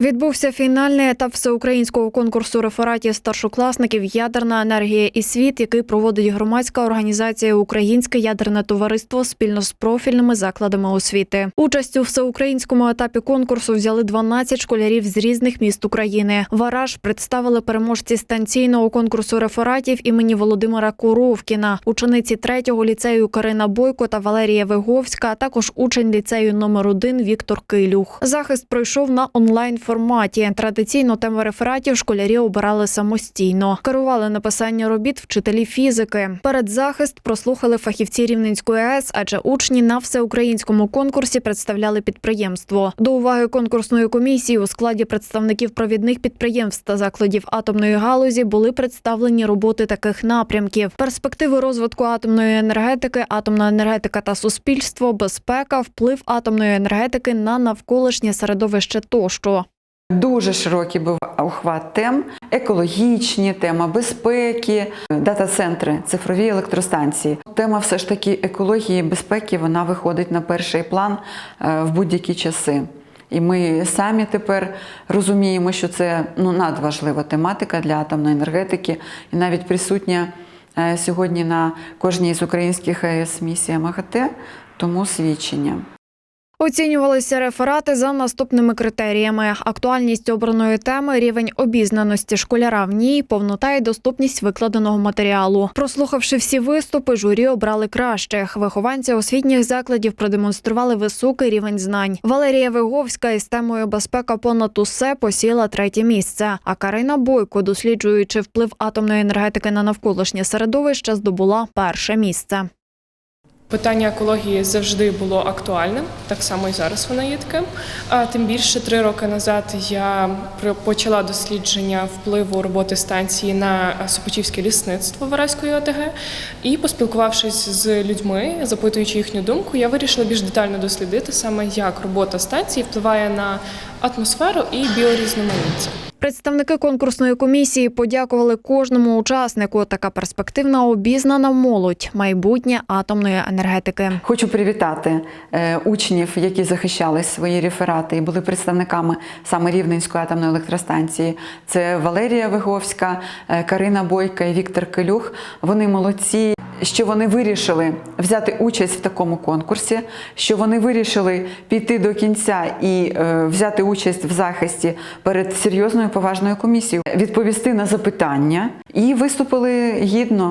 Відбувся фінальний етап всеукраїнського конкурсу рефератів старшокласників Ядерна енергія і світ, який проводить громадська організація Українське ядерне товариство спільно з профільними закладами освіти. Участь у всеукраїнському етапі конкурсу взяли 12 школярів з різних міст України. Вараж представили переможці станційного конкурсу рефератів імені Володимира Куровкіна, учениці третього ліцею Карина Бойко та Валерія Виговська, а також учень ліцею номер 1 Віктор Килюх. Захист пройшов на онлайн форматі. Традиційно теми рефератів школярі обирали самостійно. Керували написання робіт вчителі фізики. Перед захист прослухали фахівці Рівненської АЕС, адже учні на всеукраїнському конкурсі представляли підприємство. До уваги конкурсної комісії у складі представників провідних підприємств та закладів атомної галузі були представлені роботи таких напрямків: перспективи розвитку атомної енергетики, атомна енергетика та суспільство, безпека, вплив атомної енергетики на навколишнє середовище тощо. Дуже широкий був охват тем: екологічні, тема безпеки, дата-центри, цифрові електростанції. Тема все ж таки екології безпеки вона виходить на перший план е, в будь-які часи. І ми самі тепер розуміємо, що це ну, надважлива тематика для атомної енергетики, і навіть присутня е, сьогодні на кожній з українських АЕС місія МАГАТЕ, тому свідчення. Оцінювалися реферати за наступними критеріями: актуальність обраної теми, рівень обізнаності школяра в ній, повнота і доступність викладеного матеріалу. Прослухавши всі виступи, журі обрали кращих. Вихованці освітніх закладів продемонстрували високий рівень знань. Валерія Виговська із темою безпека понад усе посіла третє місце. А Карина Бойко, досліджуючи вплив атомної енергетики на навколишнє середовище, здобула перше місце. Питання екології завжди було актуальним, так само і зараз воно є таким. А тим більше три роки назад я почала дослідження впливу роботи станції на Сопочівське лісництво Вараської ОТГ. І поспілкувавшись з людьми, запитуючи їхню думку, я вирішила більш детально дослідити саме, як робота станції впливає на атмосферу і біорізноманіття. Представники конкурсної комісії подякували кожному учаснику. Така перспективна обізнана молодь майбутнє атомної енергетики. Хочу привітати е, учнів, які захищали свої реферати і були представниками саме Рівненської атомної електростанції. Це Валерія Виговська, е, Карина Бойка і Віктор Келюх. Вони молодці. Що вони вирішили взяти участь в такому конкурсі, що вони вирішили піти до кінця і е, взяти участь в захисті перед серйозною поважною комісією, відповісти на запитання і виступили гідно.